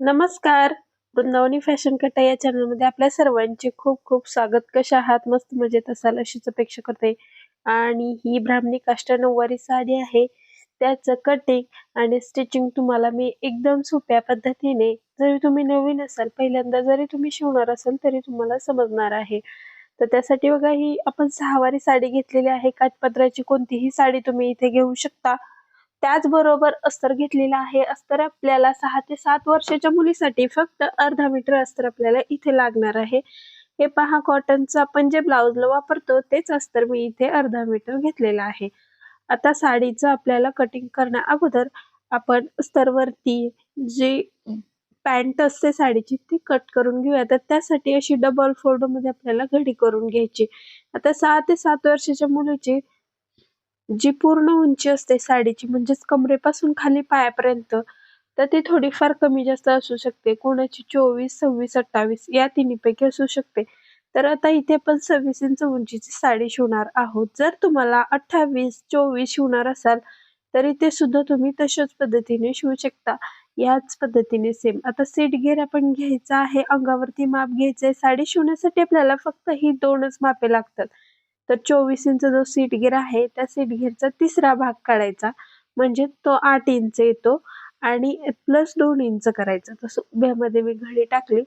नमस्कार. वृंदावनी फॅशन कटा या चॅनलमध्ये आपल्या सर्वांचे खूप खूप स्वागत. कशा आहात? मस्त मजेत असाल अशीच अपेक्षा करते. आणि ही ब्राह्मणी काष्टा नऊवारी साडी आहे. त्याचं कटिंग आणि स्टिचिंग तुम्हाला मी एकदम सोप्या पद्धतीने जरी तुम्ही नवीन असाल पहिल्यांदा जरी तुम्ही शिवणार असाल तरी तुम्हाला समजणार आहे. तर त्यासाठी बघा ही आपण सहावारी साडी घेतलेली आहे. काठपदराची कोणतीही साडी तुम्ही इथे घेऊ शकता. त्याचबरोबर अस्तर घेतलेला आहे. अस्तर आपल्याला सहा ते सात वर्षाच्या मुलीसाठी फक्त अर्धा मीटर अस्तर आपल्याला इथे लागणार आहे. हे पहा कॉटनचं आपण जे ब्लाउजला वापरतो तेच अस्तर मी इथे अर्धा मीटर घेतलेलं आहे. आता साडीचं आपल्याला कटिंग करण्या अगोदर आपण अस्तरवरती जी पॅन्ट असते साडीची ती कट करून घेऊया. तर त्यासाठी अशी डबल फोल्डमध्ये आपल्याला घडी करून घ्यायची. आता सहा ते सात वर्षाच्या मुलीची जी पूर्ण उंची असते साडीची म्हणजेच कमरेपासून खाली पायापर्यंत तर ती थोडीफार कमी जास्त असू शकते. कोणाची चोवीस सव्वीस अठ्ठावीस या तिन्हीपैकी असू शकते. तर आता इथे आपण सव्वीस इंच उंचीची साडी शिवणार आहोत. जर तुम्हाला अठ्ठावीस चोवीस शिवणार असाल तर इथे सुद्धा तुम्ही तशाच पद्धतीने शिवू शकता. याच पद्धतीने सेम आता सीट घेर आपण घ्यायचा आहे अंगावरती माप घ्यायचंय. साडी शिवण्यासाठी आपल्याला फक्त ही दोनच मापे लागतात. तर चोवीस इंच जो सीट गिर आहे त्या सीट गिरचा तिसरा भाग काढायचा. म्हणजे तो आठ इंच येतो आणि प्लस दोन इंच करायचा. तसं उभ्यामध्ये मी घडी टाकली.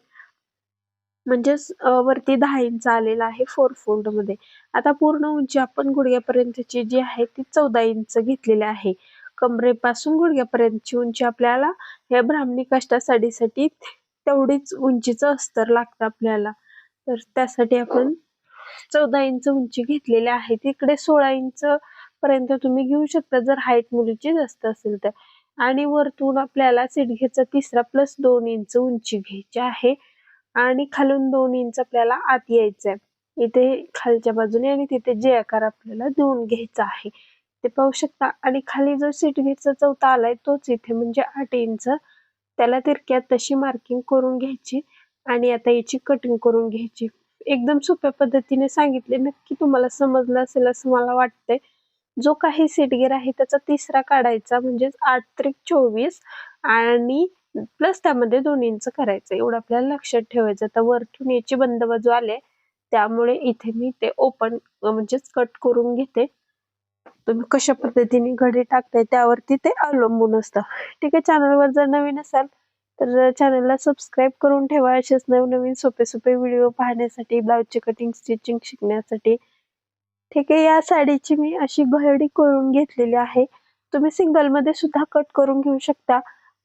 म्हणजेच वरती दहा इंच आलेला आहे फोर फोल्डमध्ये. आता पूर्ण उंची आपण गुडघ्यापर्यंतची जी आहे ती चौदा इंच घेतलेली आहे. कमरेपासून गुडघ्यापर्यंतची उंची आपल्याला या ब्राह्मणी काष्टा साडीसाठी तेवढीच उंचीचं अस्तर लागतं आपल्याला. तर त्यासाठी आपण चौदा इंच उंची घेतलेली आहे. तिकडे सोळा इंच पर्यंत तुम्ही घेऊ शकता जर हाईट मुलीची जास्त असेल तर. आणि वरतून आपल्याला सिडघेचा तिसरा प्लस दोन इंच उंची घ्यायची आहे. आणि खालून दोन इंच आपल्याला आत यायचंय इथे खालच्या बाजूने आणि तिथे जे आकार आपल्याला देऊन घ्यायचा आहे ते पाहू शकता. आणि खाली जो सिडघेचा चौथा आलाय तोच इथे म्हणजे आठ इंच. त्याला तिरक्यात तशी मार्किंग करून घ्यायची. आणि आता याची कटिंग करून घ्यायची. एकदम सोप्या पद्धतीने सांगितले. नक्की तुम्हाला समजलं असेल असं मला वाटतंय. जो काही गेर आहे त्याचा तिसरा काढायचा म्हणजेच आठ त्रिक चोवीस आणि प्लस त्यामध्ये दोन इंच करायचं. एवढं आपल्याला लक्षात ठेवायचं. आता वरतून याची बंद बाजू आले त्यामुळे इथे मी ते ओपन म्हणजेच कट करून घेते. तुम्ही कशा पद्धतीने घडी टाकताय त्यावरती ते अवलंबून असतं. ठीक आहे चॅनलवर जर नवीन असाल तर चॅनलला सबस्क्राईब करून ठेवा. असेच नवनवीन सोपे सोपे व्हिडिओ पाहण्यासाठी ब्लाऊजचे कटिंग स्टिचिंग शिकण्यासाठी. ठीक आहे या साडीची मी अशी घडी करून घेतलेली आहे. तुम्ही सिंगलमध्ये सुद्धा कट करून घेऊ शकता.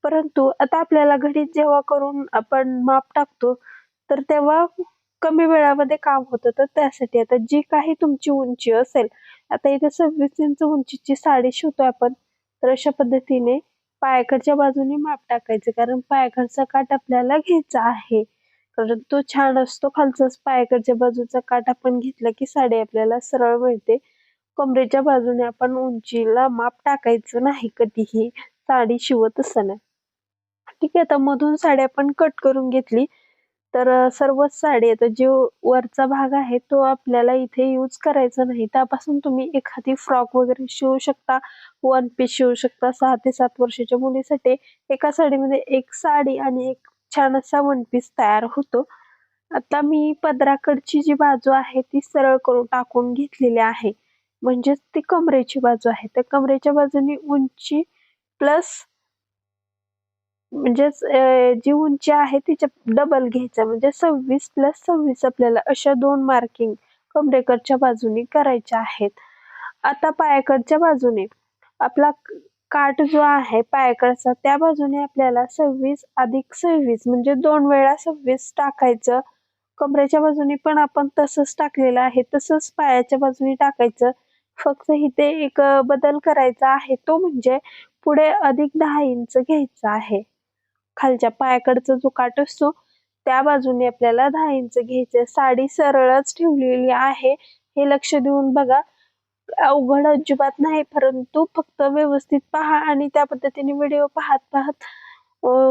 परंतु आता आपल्याला घडीत जेव्हा करून आपण माप टाकतो तर तेव्हा कमी वेळामध्ये काम होतं. तर त्यासाठी आता जी काही तुमची उंची असेल आता इथे सव्वीस इंच उंचीची साडी शिवतो आपण तर अशा पद्धतीने पायाकडच्या बाजूने माप टाकायचं कारण पायाकडचा काठ आपल्याला घ्यायचा आहे. कारण तो छान असतो खालचाच पायाकडच्या बाजूचा काठ आपण घेतला की साडी आपल्याला सरळ मिळते. कमरेच्या बाजूने आपण उंचीला माप टाकायचं नाही कधीही साडी शिवत असताना. ठीक आहे आता मधून साडी आपण कट करून घेतली. तर सर्वच साडी आता जो वरचा भाग आहे तो आपल्याला इथे यूज करायचा नाही. त्यापासून तुम्ही एखादी फ्रॉक वगैरे शिवू शकता. वन पीस शिवू शकता. सहा ते सात वर्षाच्या मुलीसाठी एका साडीमध्ये एक साडी आणि एक छान असा वन पीस तयार होतो. आता मी पदराकडची जी बाजू आहे ती सरळ करून टाकून घेतलेली आहे. म्हणजेच ती कमरेची बाजू आहे. त्या कमरेच्या बाजूने उंची प्लस म्हणजेच जी उंची आहे तिच्या डबल घ्यायचा. म्हणजे सव्वीस प्लस सव्वीस आपल्याला अशा दोन मार्किंग कमरेकडच्या बाजूने करायच्या आहेत. आता पायाकडच्या बाजूने. आपला काठ जो आहे पायाकडचा त्या बाजूने आपल्याला सव्वीस अधिक सव्वीस म्हणजे दोन वेळा सव्वीस टाकायचं. कमरेच्या बाजूने पण आपण तसंच टाकलेलं आहे. तसंच पायाच्या बाजूने टाकायचं. फक्त इथे एक बदल करायचा आहे. तो म्हणजे पुढे अधिक दहा इंच घ्यायचा आहे. खालच्या पायाकडचा जो काट असतो त्या बाजूने आपल्याला दहा इंच घ्यायचे. साडी सरळच ठेवलेली आहे. हे लक्ष देऊन बघा. अवघड अजिबात नाही परंतु फक्त व्यवस्थित पहा आणि त्या पद्धतीने व्हिडिओ पाहत पाहत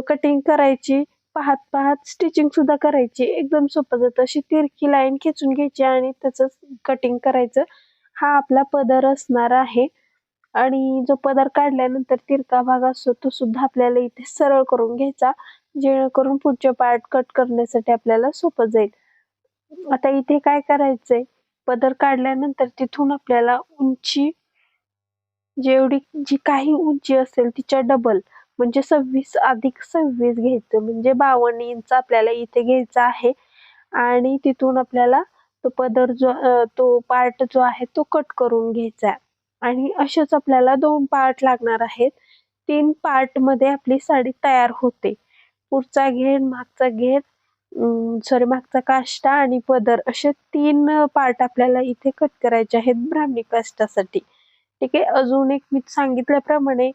कटिंग करायची पाहत पाहत स्टिचिंग सुद्धा करायची. एकदम सोपं जातं. अशी तिरकी लाईन खेचून घ्यायची आणि त्याच कटिंग करायचं. हा आपला पदर असणार आहे. आणि जो पदर काढल्यानंतर तिरका भाग असतो तो सुद्धा आपल्याला इथे सरळ करून घ्यायचा जेणेकरून पुढचे पार्ट कट करण्यासाठी आपल्याला सोपं जाईल. आता इथे काय करायचंय? पदर काढल्यानंतर तिथून आपल्याला उंची जेवढी जी काही उंची असेल तिच्या डबल म्हणजे सव्वीस अधिक सव्वीस घ्यायचं. म्हणजे बावन्न इंच आपल्याला इथे घ्यायचा आहे. आणि तिथून आपल्याला तो पदर जो तो पार्ट जो आहे तो कट करून घ्यायचा आणि असेच आपल्याला दोन पार्ट लागणार आहेत. तीन पार्टमध्ये आपली साडी तयार होते. पुढचा घेर मागचा घेर सॉरी मागचा काष्टा आणि पदर असे तीन पार्ट आपल्याला इथे कट करायचे आहेत ब्राह्मणी काष्टासाठी. ठीक आहे? अजून एक मी सांगितल्याप्रमाणे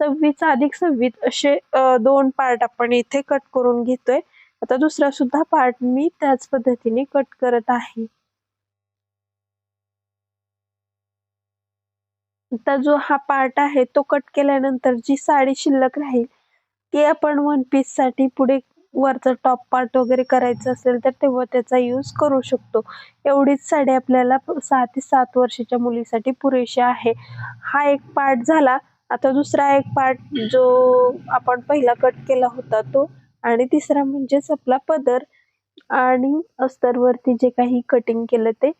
सव्वीस अधिक सव्वीस असे दोन पार्ट आपण इथे कट करून घेतोय. आता दुसरा सुद्धा पार्ट मी त्याच पद्धतीने कट करत आहे. आता जो हा पार्ट आहे तो कट केल्यानंतर जी साडी शिल्लक राहील ती आपण वन पीससाठी पुढे वरचा टॉप पार्ट वगैरे करायचं असेल तर तेव्हा त्याचा यूज करू शकतो. एवढीच साडी आपल्याला सहा ते सात वर्षाच्या मुलीसाठी पुरेशी आहे. हा एक पार्ट झाला. आता दुसरा एक पार्ट जो आपण पहिला कट केला होता तो आणि तिसरा म्हणजेच आपला पदर. आणि अस्तरवरती जे काही कटिंग केलं ते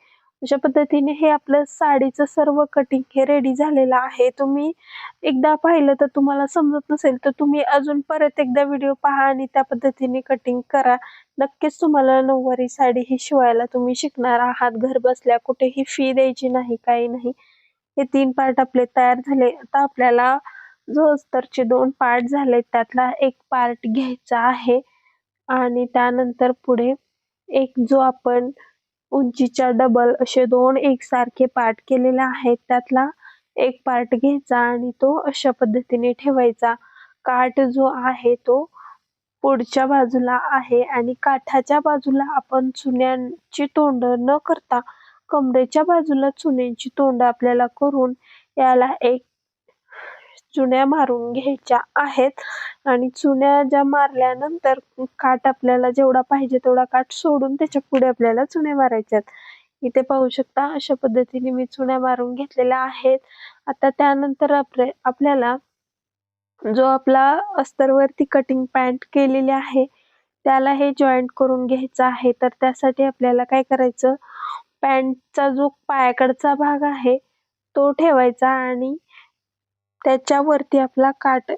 अशा पद्धतीने हे आपलं साडीचं सर्व कटिंग हे रेडी झालेलं आहे. तुम्ही एकदा पाहिलं तर तुम्हाला समजत नसेल तर तुम्ही अजून परत एकदा व्हिडिओ पहा आणि त्या पद्धतीने कटिंग करा. नक्कीच तुम्हाला नऊवारी साडी ही शिवायला तुम्ही शिकणार आहात. घर बसल्या कुठेही फी द्यायची नाही काही नाही. हे तीन पार्ट आपले तयार झाले. आता आपल्याला जो अस्तरचे दोन पार्ट झाले त्यातला एक पार्ट घ्यायचा आहे. आणि त्यानंतर पुढे एक जो आपण उंचीच्या डबल असे दोन एकसारखे पार्ट केलेले आहेत. त्यातला एक पार्ट घ्यायचा आणि तो अशा पद्धतीने ठेवायचा. काठ जो आहे तो पुढच्या बाजूला आहे आणि काठाच्या बाजूला आपण चुन्यांची तोंड न करता कमरेच्या बाजूला चुन्यांची तोंड आपल्याला करून याला एक चुन्या मारून घ्यायच्या आहेत. आणि चुन्या ज्या मारल्यानंतर काठ आपल्याला जेवढा पाहिजे तेवढा काठ सोडून त्याच्या पुढे आपल्याला चुन्या मारायच्यात इथे पाहू शकता अशा पद्धतीने मी चुन्या मारून घेतलेल्या आहेत. आता त्यानंतर आपले आपल्याला जो आपला अस्तरवरती कटिंग पॅन्ट केलेली आहे त्याला हे जॉईंट करून घ्यायचं आहे. तर त्यासाठी आपल्याला काय करायचं? पॅन्टचा जो पायाकडचा भाग आहे तो ठेवायचा आणि त्याच्यावरती आपला काट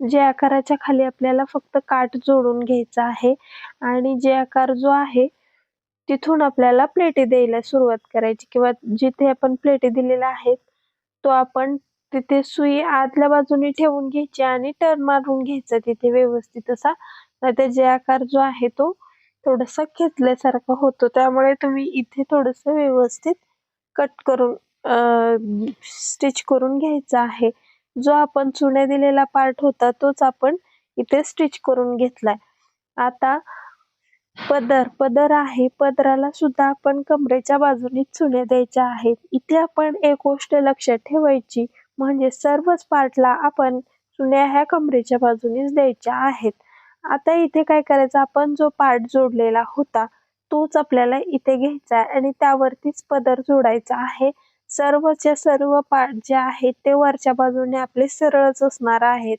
जे आकाराच्या खाली आपल्याला फक्त काट जोडून घ्यायचा आहे आणि जे आकार जो आहे तिथून आपल्याला प्लेटी द्यायला सुरुवात करायची किंवा जिथे आपण प्लेटी दिलेल्या आहेत तो आपण तिथे सुई आतल्या बाजूने ठेवून घ्यायची आणि टर्न मारून घ्यायचा तिथे व्यवस्थित असा. नाही जे आकार जो आहे तो थोडासा खेचल्यासारखा होतो. त्यामुळे तुम्ही इथे थोडस व्यवस्थित कट करून स्टिच करून घ्यायचा आहे. जो आपण चुन्या दिलेला पार्ट होता तोच आपण इथे स्टिच करून घेतलाय. आता पदर पदर आहे. पदराला सुद्धा आपण कमरेच्या बाजूने चुन्या द्यायच्या आहेत. इथे आपण एक गोष्ट लक्षात ठेवायची म्हणजे सर्वच पार्टला आपण चुन्या ह्या कमरेच्या बाजूनेच द्यायच्या आहेत. आता इथे काय करायचं आपण जो पार्ट जोडलेला होता तोच आपल्याला इथे घ्यायचा आहे आणि त्यावरतीच पदर जोडायचा आहे. सर्वच्या सर्व पार्ट जे आहेत ते वरच्या बाजूने आपले सरळच असणार आहेत.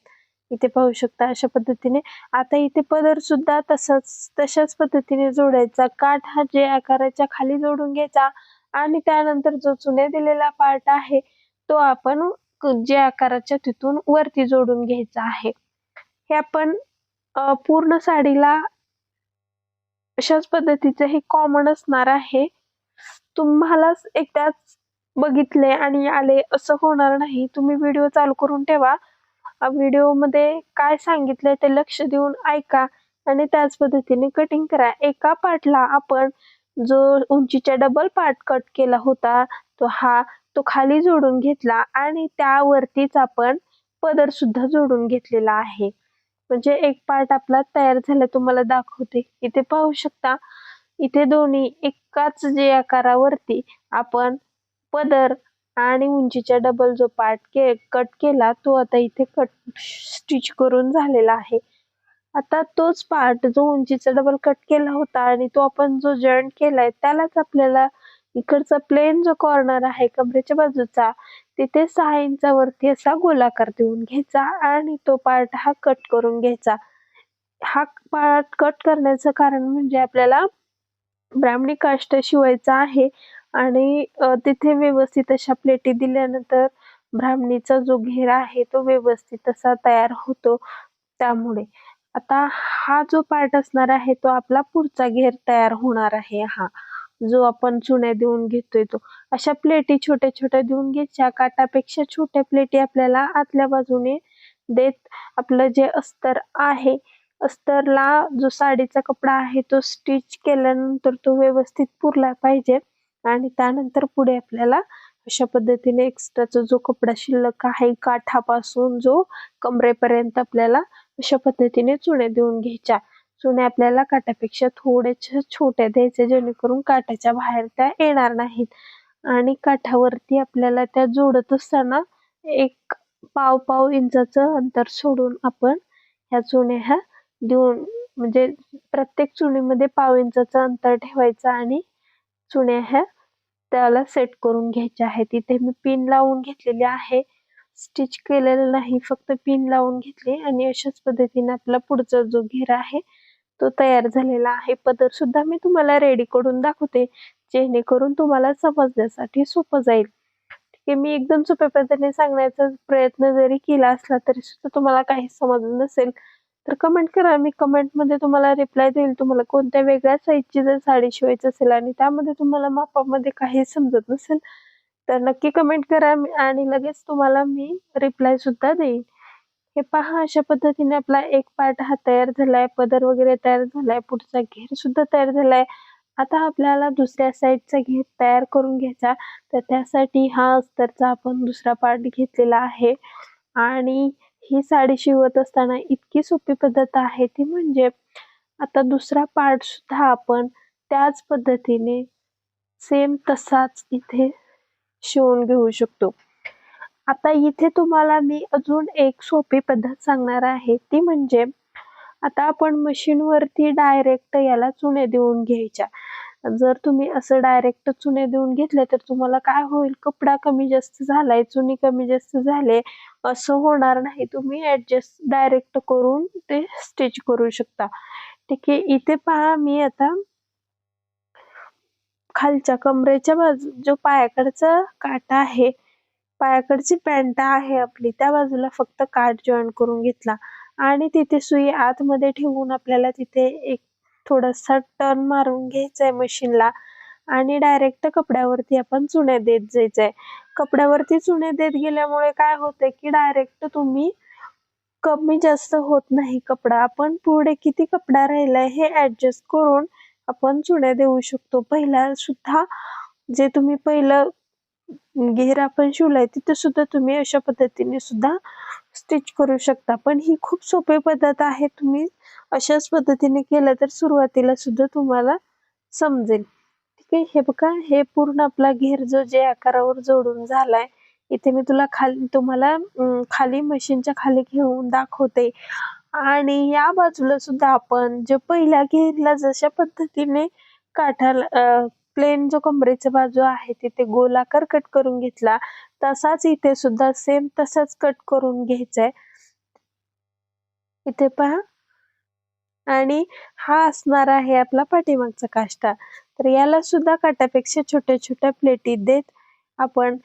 इथे पाहू शकता अशा पद्धतीने. आता इथे पदर सुद्धा तसंच तशाच पद्धतीने जोडायचा. काठ हा जे आकाराच्या खाली जोडून घ्यायचा आणि त्यानंतर जो चुने दिलेला पार्ट आहे तो आपण जे आकाराच्या तिथून वरती जोडून घ्यायचा आहे. हे आपण पूर्ण साडीला अशाच पद्धतीचे हे कॉमन असणार आहे. तुम्हाला एकदाच बघितले आणि आले असं होणार नाही. तुम्ही व्हिडिओ चालू करून ठेवा. व्हिडिओमध्ये काय सांगितलंय ते लक्ष देऊन ऐका आणि त्याच पद्धतीने कटिंग करा. एका पार्टला आपण जो उंचीचा डबल पार्ट कट केला होता तो हा तो खाली जोडून घेतला आणि त्यावरतीच आपण पदर सुद्धा जोडून घेतलेला आहे. म्हणजे एक पार्ट आपला तयार झाला तुम्हाला दाखवते. इथे पाहू शकता इथे दोन्ही एकाच जे आकारावरती आपण पदर आणि उंचीचा डबल जो पार्ट के कट केला तो आता इथे कट स्टिच करून झालेला आहे. आता तोच पार्ट जो उंचीचा डबल कट केला होता आणि तो आपण जो जॉईंट केलाय त्यालाच आपल्याला इकडचा प्लेन जो कॉर्नर आहे कमरेच्या बाजूचा तिथे सहा इंचावरती असा गोलाकार देऊन घ्यायचा आणि तो पार्ट हा कट करून घ्यायचा. हा पार्ट कट करण्याचं कारण म्हणजे आपल्याला ब्राह्मणी काष्ट शिवायचा आहे. आणि अ, तिथे व्यवस्थित अशा प्लेटी दिल्यानंतर ब्राह्मणीचा जो घेरा आहे तो व्यवस्थित असा तयार होतो त्यामुळे. आता हा जो पार्ट असणार आहे तो आपला पुढचा घेर तयार होणार आहे हा जो आपण चुन्या देऊन घेतोय तो. अशा प्लेटी छोट्या छोट्या देऊन घ्यायच्या काटापेक्षा छोट्या प्लेटी आपल्याला आतल्या बाजूने देत आपलं जे अस्तर आहे अस्तरला जो साडीचा कपडा आहे तो स्टिच केल्यानंतर तो व्यवस्थित पुरला पाहिजे. आणि त्यानंतर पुढे आपल्याला अशा पद्धतीने एक्स्ट्राचा जो कपडा शिल्लक आहे काठापासून जो कमरेपर्यंत आपल्याला अशा पद्धतीने चुण्या देऊन घ्यायच्या. चुण्या आपल्याला काटापेक्षा थोड्याशा छोट्या द्यायच्या जेणेकरून काठाच्या बाहेर त्या येणार नाहीत. आणि काठावरती आपल्याला त्या जोडत असताना एक पाव पाव इंचाचं अंतर सोडून आपण ह्या चुण्या ह्या देऊन म्हणजे प्रत्येक चुनीमध्ये पाव इंचाचं अंतर ठेवायचं आणि चुण्या ह्या त्याला सेट करून घ्यायच्या आहेत. इथे मी पिन लावून घेतलेली आहे. स्टिच केलेलं नाही फक्त पिन लावून घेतली आणि अशाच पद्धतीने आपला पुढचा जो घेरा आहे तो तयार झालेला आहे. पदर सुद्धा मी तुम्हाला रेडी करून दाखवते जेणेकरून तुम्हाला समजण्यासाठी सोपं जाईल. ठीक आहे मी एकदम सोप्या पद्धतीने सांगण्याचा प्रयत्न जरी केला असला तरी सुद्धा तुम्हाला काही समजलं नसेल. तर कमेंट करा. मी कमेंटमध्ये तुम्हाला रिप्लाय देईल. तुम्हाला कोणत्या वेगळ्या साईजची जर साडी शिवायची असेल आणि त्यामध्ये तुम्हाला मापामध्ये काही समजत नसेल तर नक्की कमेंट करा मी- आणि लगेच तुम्हाला मी रिप्लाय सुद्धा देईन. हे पहा अशा पद्धतीने आपला एक पार्ट हा तयार झालाय. पदर वगैरे तयार झालाय. पुढचा घेर सुद्धा तयार झालाय. आता आपल्याला दुसऱ्या साईडचा घेर तयार करून घ्यायचा. तर त्यासाठी हा अस्तरचा आपण दुसरा पार्ट घेतलेला आहे. आणि ही साडी शिवत असताना इतकी सोपी पद्धत आहे ती म्हणजे आता दुसरा पार्ट सुद्धा आपण त्याच पद्धतीने सेम तसाच इथे शिवून घेऊ शकतो. आता इथे तुम्हाला मी अजून एक सोपी पद्धत सांगणार आहे. ती म्हणजे आता आपण मशीन वरती डायरेक्ट याला चुने देऊन घ्यायच्या. जर तुम्ही असं डायरेक्ट चुने देऊन घेतले तर तुम्हाला काय होईल? कपडा कमी जास्त झालाय चुनी कमी जास्त झाले. असं होणार नाही. तुम्ही ऍडजस्ट डायरेक्ट करून ते स्टिच करू शकता. ठीक आहे इथे पहा मी आता खालच्या कमरेच्या बाजू जो पायाकडचा काटा आहे पायाकडची पॅन्ट आहे आपली त्या बाजूला फक्त काठ जॉईन करून घेतला. आणि तिथे सुई आतमध्ये ठेवून आपल्याला तिथे एक थोडासा टर्न मारून घ्यायचा आहे मशीनला आणि डायरेक्ट कपड्यावरती आपण चुण्या देत जायचंय. कपड्यावरती चुने देत गेल्यामुळे काय होतंय की डायरेक्ट तुम्ही कमी जास्त होत नाही कपडा. आपण पुढे किती कपडा राहिलाय हे ऍडजस्ट करून आपण चुने देऊ शकतो. पहिला सुद्धा जे तुम्ही पहिलं घेर आपण शिवलाय तिथे सुद्धा तुम्ही अशा पद्धतीने सुद्धा स्टिच करू शकता. पण ही खूप सोपी पद्धत आहे. तुम्ही अशाच पद्धतीने केलं तर सुरुवातीला सुद्धा तुम्हाला समजेल. ठीक हे बघा हे पूर्ण आपला घेर जो जे आकारावर जोडून झालाय इथे मी तुला खाली तुम्हाला खाली मशीनच्या खाली घेऊन दाखवते. आणि या बाजूला सुद्धा आपण जे पहिल्या घेरला जशा पद्धतीने काठाला प्लेन जो कमरेचा बाजू आहे तिथे गोलाकार कट करून घेतला तसाच इथे सुद्धा सेम तसाच कट करून घ्यायचा इथे पहा. आणि हा असणार आहे आपला पाठीमागचा काष्टा. तर याला सुद्धा काट्यापेक्षा छोट्या छोट्या प्लेटी देत आपण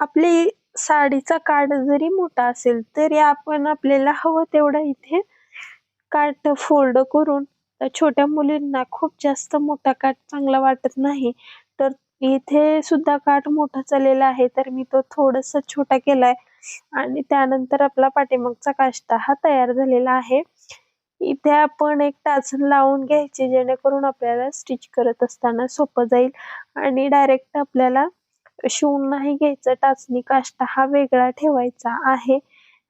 आपली साडीचा काठ जरी मोठा असेल तरी आपण आपल्याला हवं तेवढं इथे काठ फोल्ड करून छोट्या मुलींना खूप जास्त मोठा काठ चांगला वाटत नाही. तर इथे सुद्धा काठ मोठा चाललेला आहे तर मी तो थोडस छोटा केलाय. आणि त्यानंतर आपला पाठीमागचा काष्टा हा तयार झालेला आहे. इथे आपण एक टाचन लावून घ्यायचे जेणेकरून आपल्याला स्टिच करत असताना सोपं जाईल. आणि डायरेक्ट आपल्याला शिवून नाही घ्यायचं टाचणी काष्टा हा वेगळा ठेवायचा आहे.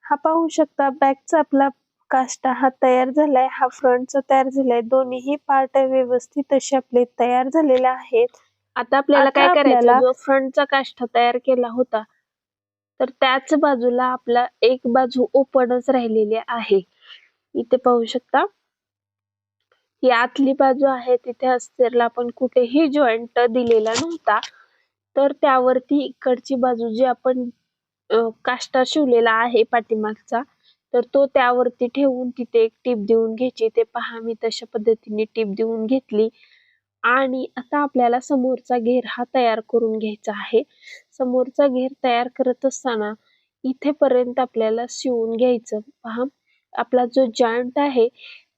हा पाहू शकता बॅकचा आपला काष्टा हा तयार झालाय हा फ्रंटचा तयार झालाय. दोन्हीही पार्ट व्यवस्थित असे आपले तयार झालेले आहेत. आता आपल्याला काय करायचं? जो फ्रंटचा काष्टा तयार केला होता तर त्याच बाजूला आपला एक बाजू ओपनच राहिलेली आहे. इथे पाहू शकता. ही आतली बाजू आहे तिथे अस्तिरला आपण कुठेही जॉईंट दिलेला नव्हता. तर त्यावरती इकडची बाजू जी आपण काष्टा शिवलेला आहे पाठीमागचा तर तो त्यावरती ठेवून तिथे एक टीप देऊन घ्यायची. ते पहा मी तशा पद्धतीने टीप देऊन घेतली. आणि आता आपल्याला समोरचा घेर हा तयार करून घ्यायचा आहे. समोरचा घेर तयार करत असताना इथेपर्यंत आपल्याला शिवून घ्यायचं. पहा. आपला जो जॉईंट आहे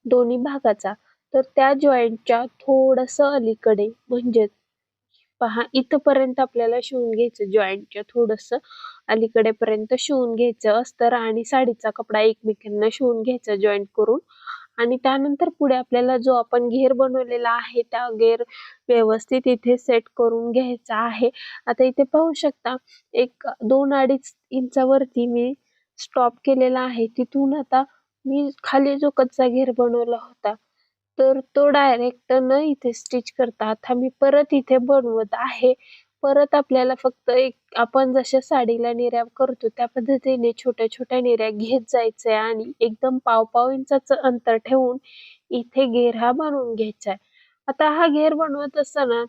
दोन्ही भागाचा तर त्या जॉईंटच्या थोडस अलीकडे म्हणजेच पहा इथपर्यंत आपल्याला शिवून घ्यायचं जॉईंटच्या थोडस अलीकडे पर्यंत शिवून घ्यायचं अस्तर आणि साडीचा कपडा एकमेकांना शिवून घ्यायचा जॉईंट करून. आणि त्यानंतर पुढे आपल्याला जो आपण घेर बनवलेला आहे त्या घेर व्यवस्थित इथे सेट करून घ्यायचा आहे. आता इथे पाहू शकता एक दोन अडीच इंचावरती मी स्टॉप केलेला आहे. तिथून आता मी खाली जो कच्चा घेर बनवला होता तर तो डायरेक्ट न इथे स्टिच करता आता मी परत इथे बनवत आहे. परत आपल्याला फक्त एक आपण जशा साडीला निर्या करतो त्या पद्धतीने छोट्या छोट्या निर्या घेत जायचंय आणि एकदम पाव पाव इंचाच अंतर ठेवून इथे घेर हा बनवून घ्यायचा आहे आता हा घेर बनवत असताना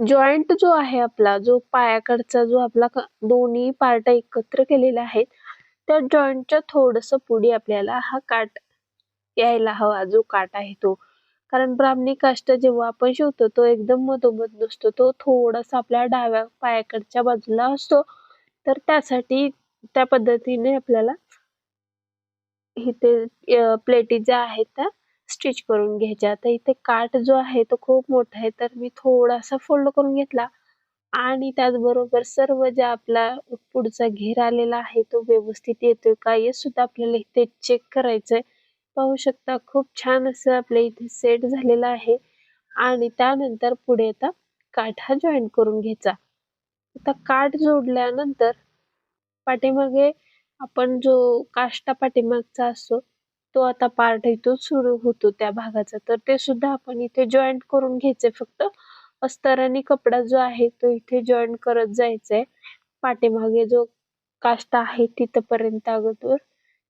जॉईंट जो आहे आपला जो पायाकडचा जो आपला दोन्ही पार्ट एकत्र केलेला आहेत त्या जॉईंटच्या थोडस पुढे आपल्याला हा काट यायला हवा जो काट आहे तो. कारण ब्राह्मणी काष्ट जेव्हा आपण शिवतो तो एकदम मधोमध नसतो. तो थोडासा आपल्या डाव्या पायाकडच्या बाजूला असतो. तर त्यासाठी त्या पद्धतीने आपल्याला इथे प्लेटी ज्या आहेत त्या स्टिच करून घ्यायच्या. आता इथे काट जो आहे तो खूप मोठा आहे. तर मी थोडासा फोल्ड करून घेतला. आणि त्याचबरोबर सर्व ज्या आपला पुढचा घेर आलेला आहे तो व्यवस्थित येतोय का हे सुद्धा आपल्याला इथे चेक करायचंय. पाहू शकता खूप छान असं आपल्या इथे सेट झालेला आहे. आणि त्यानंतर पुढे आता काठ हा जॉईन करून घ्यायचा. आता काठ जोडल्यानंतर पाठीमागे आपण जो काष्टा पाठीमागचा असतो तो आता पार्ट इथून सुरू होतो त्या भागाचा. तर ते सुद्धा आपण इथे जॉईंट करून घ्यायचे फक्त. अस्तरानी कपडा जो आहे तो इथे जॉईन करत जायचंय. पाठीमागे जो काष्टा आहे तिथपर्यंत अगोदर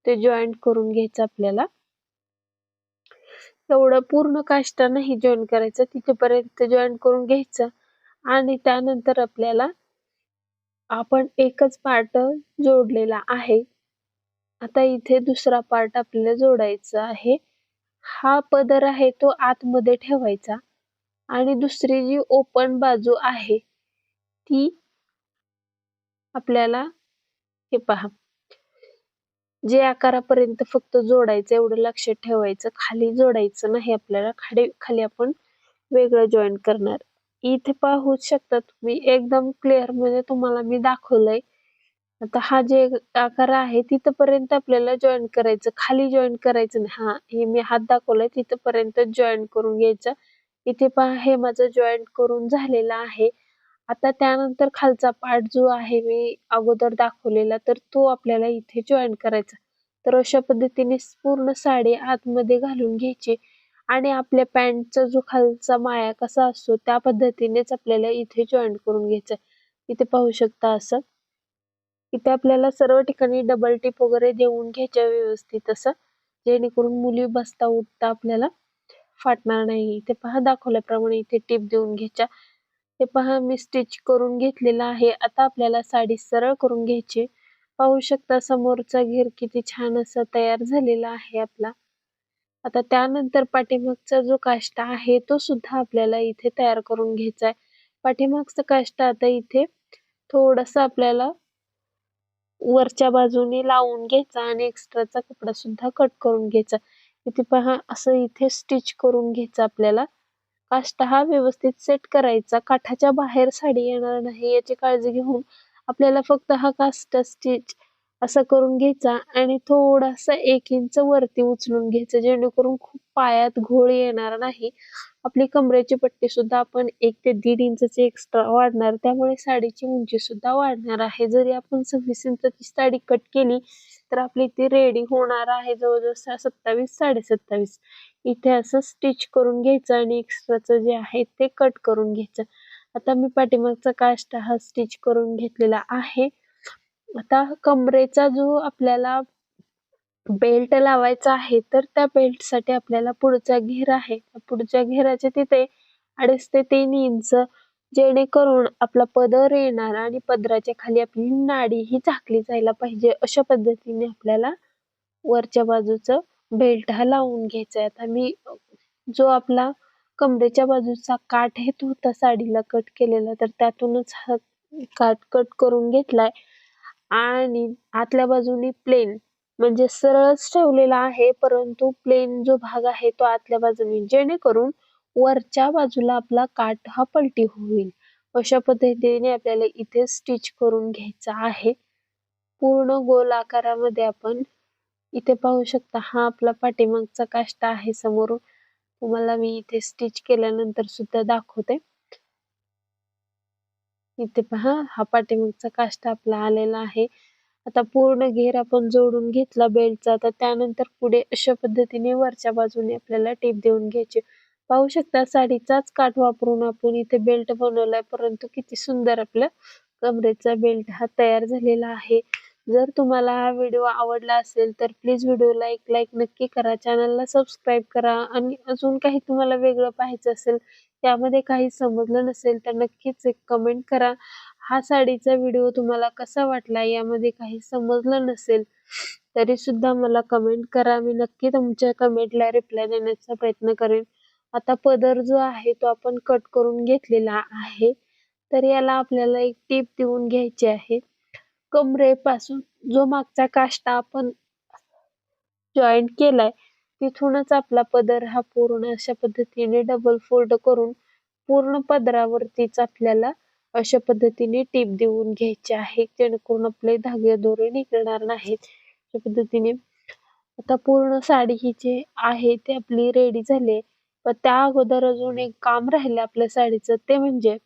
ते जॉईन करून घ्यायचं आपल्याला. एवढं पूर्ण काष्टा नाही जॉईन करायचं तिथेपर्यंत जॉईन करून घ्यायचं. आणि त्यानंतर आपल्याला आपण एकच पार्ट जोडलेला आहे. आता इथे दुसरा पार्ट आपल्याला जोडायचा आहे. हा पदर आहे तो आतमध्ये ठेवायचा. आणि दुसरी जी ओपन बाजू आहे ती आपल्याला हे पहा. जे आकारापर्यंत फक्त जोडायचं एवढं लक्षात ठेवायचं खाली जोडायचं नाही आपल्याला खाली खाली आपण वेगळं जॉईन करणार. इथे पाहू शकता तुम्ही एकदम क्लिअरमध्ये म्हणजे तुम्हाला मी दाखवलंय. आता हा जे आकार आहे तिथपर्यंत आपल्याला जॉईन करायचं खाली जॉईन करायचं नाही. हा हे मी हात दाखवलाय तिथपर्यंत जॉईन करून घ्यायचं. इथे पहा हे माझं जॉईंट करून झालेलं आहे. आता त्यानंतर खालचा पार्ट जो आहे मी अगोदर दाखवलेला तर तो आपल्याला इथे जॉईन करायचा. तर अशा पद्धतीने पूर्ण साडी आतमध्ये घालून घ्यायची आणि आपल्या पॅन्टचा जो खालचा माया कसा असतो त्या पद्धतीनेच आपल्याला इथे जॉईंट करून घ्यायचं. इथे पाहू शकता असं. इथे आपल्याला सर्व ठिकाणी डबल टिप वगैरे देऊन घ्यायच्या व्यवस्थित असं. जेणेकरून मुली बसता उठता आपल्याला फाटणार नाही. इथे पहा दाखवल्याप्रमाणे इथे टिप देऊन घ्यायच्या. हे पहा मी स्टिच करून घेतलेला आहे. आता आपल्याला साडी सरळ करून घ्यायची. पाहू शकता समोरचा घेर किती छान असा तयार झालेला आहे आपला. आता त्यानंतर पाठीमागचा जो काष्टा आहे तो सुद्धा आपल्याला इथे तयार करून घ्यायचा आहे पाठीमागचा काष्टा आता इथे थोडासा आपल्याला वरच्या बाजूने लावून घ्यायचा आणि एक्स्ट्राचा कपडा सुद्धा कट करून घ्यायचा. इथे पहा असं इथे स्टिच करून घ्यायचं आपल्याला. काष्टा हा व्यवस्थित सेट करायचा. काठाच्या बाहेर साडी येणार नाही याची काळजी घेऊन आपल्याला फक्त हा काष्टा स्टिच असं करून घ्यायचा आणि थोडासा एक इंच वरती उचलून घ्यायचं जेणेकरून खूप पायात घोळ येणार नाही. आपली कमरेची पट्टी सुद्धा आपण एक ते दीड इंचची एक्स्ट्रा वाढणार त्यामुळे साडीची उंची सुद्धा वाढणार आहे. जरी आपण सव्वीस इंचची साडी कट केली तर आपली ती रेडी होणार आहे. जवळजवळ सत्तावीस साडे सत्तावीस. इथे असं स्टिच करून घ्यायचं आणि एक्स्ट्राचं जे आहे ते कट करून घ्यायचं. आता मी पाठीमागचा काष्टा हा स्टिच करून घेतलेला आहे. आता कमरेचा जो आपल्याला बेल्ट लावायचा आहे तर त्या बेल्टसाठी आपल्याला पुढचा घेर आहे. पुढच्या घेराच्या तिथे अडीच ते तीन इंच जेणेकरून आपला पदर येणार आणि पदराच्या खाली आपली नाडी ही झाकली जायला पाहिजे अशा पद्धतीने आपल्याला वरच्या बाजूचं बेल्ट हा लावून घ्यायचा आहे आता मी जो आपला कमरेच्या बाजूचा काठ आहे तो होता साडीला कट केलेला तर त्यातूनच हा काठ कट करून घेतलाय. आणि आतल्या बाजूनी प्लेन म्हणजे सरळच ठेवलेला आहे परंतु प्लेन जो भाग आहे तो आतल्या बाजूनी जेणेकरून वरच्या बाजूला आपला काठ हा पलटी होईल. अशा पद्धतीने आपल्याला इथे स्टिच करून घ्यायचा आहे. पूर्ण गोल आकारामध्ये आपण इथे पाहू शकता हा आपला पाठीमागचा काष्टा आहे समोरून. तुम्हाला मी इथे स्टिच केल्यानंतर सुद्धा दाखवते. इथे पहा हा पाठीमागचा काष्टा आपला आलेला आहे. आता पूर्ण घेर आपण जोडून घेतला बेल्टचा तर त्यानंतर पुढे अशा पद्धतीने वरच्या बाजूने आपल्याला टेप देऊन घ्यायची. पाहू शकता साडीचाच काठ वापरून आपण इथे बेल्ट बनवलाय. परंतु किती सुंदर आपलं कमरेचा बेल्ट हा तयार झालेला आहे. जर तुम्हाला हा व्हिडिओ आवडला असेल तर प्लीज व्हिडिओला एक लाईक नक्की करा. चॅनलला सबस्क्राईब करा. आणि अजून काही तुम्हाला वेगळं पाहायचं असेल त्यामध्ये काही समजलं नसेल तर नक्कीच एक कमेंट करा. हा साडीचा व्हिडिओ तुम्हाला कसा वाटला यामध्ये काही समजलं नसेल तरी सुद्धा मला कमेंट करा. मी नक्की तुमच्या कमेंटला रिप्लाय देण्याचा प्रयत्न करेन. आता पदर जो आहे तो आपण कट करून घेतलेला आहे. तर याला आपल्याला एक टीप देऊन घ्यायची आहे. कमरेपासून जो मागचा काष्टा आपण जॉईंट केलाय तिथूनच आपला पदर हा पूर्ण अशा पद्धतीने डबल फोल्ड करून पूर्ण पदरावरतीच आपल्याला अशा पद्धतीने टीप देऊन घ्यायची आहे. जेणेकरून आपले धागे दोरे निघणार नाहीत. अशा पद्धतीने आता पूर्ण साडी ही जी आहे ती आपली रेडी झाली पण त्या अगोदर अजून एक काम राहिलं आपल्या साडीचं ते म्हणजे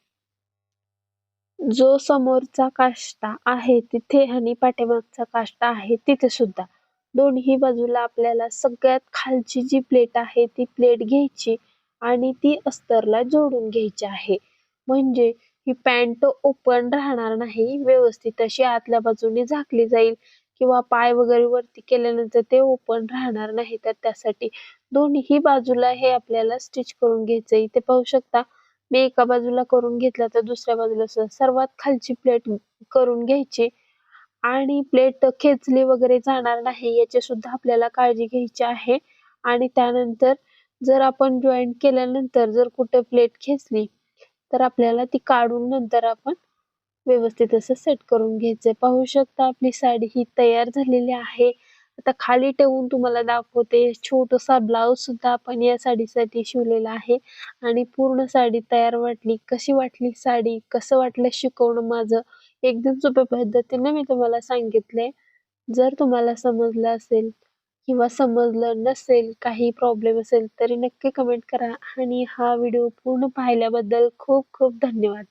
जो समोरचा काष्टा आहे तिथे आणि पाठीमागचा काष्टा आहे तिथे सुद्धा. दोन्ही बाजूला आपल्याला सगळ्यात खालची जी प्लेट आहे ती प्लेट घ्यायची आणि ती अस्तरला जोडून घ्यायची आहे. म्हणजे ही पॅन्ट ओपन राहणार नाही व्यवस्थित अशी आतल्या बाजूने झाकली जाईल किंवा पाय वगैरे वरती केल्यानंतर ते ओपन राहणार नाही. तर त्यासाठी दोन्ही बाजूला हे आपल्याला स्टिच करून घ्यायचं इथे पाहू शकता मी एका बाजूला करून घेतला तर दुसऱ्या बाजूला सर्वात खालची प्लेट करून घ्यायची. आणि प्लेट खेचली वगैरे जाणार नाही याची सुद्धा आपल्याला काळजी घ्यायची आहे. आणि त्यानंतर जर आपण जॉईंट केल्यानंतर जर कुठे प्लेट खेचली तर आपल्याला ती काढून नंतर आपण व्यवस्थित असं सेट करून घ्यायचं पाहू शकता आपली साडी ही तयार झालेली आहे. आता खाली ठेवून तुम्हाला दाखवते छोटसा ब्लाऊज सुद्धा आपण या साडीसाठी शिवलेला आहे. आणि पूर्ण साडी तयार वाटली. कशी वाटली साडी? कसं वाटलं शिकवणं माझं? एकदम सोप्या पद्धतीने मी तुम्हाला सांगितले. जर तुम्हाला समजलं असेल किंवा समजलं नसेल काही प्रॉब्लेम असेल तरी नक्की कमेंट करा. आणि हा व्हिडिओ पूर्ण पाहिल्याबद्दल खूप खूप धन्यवाद.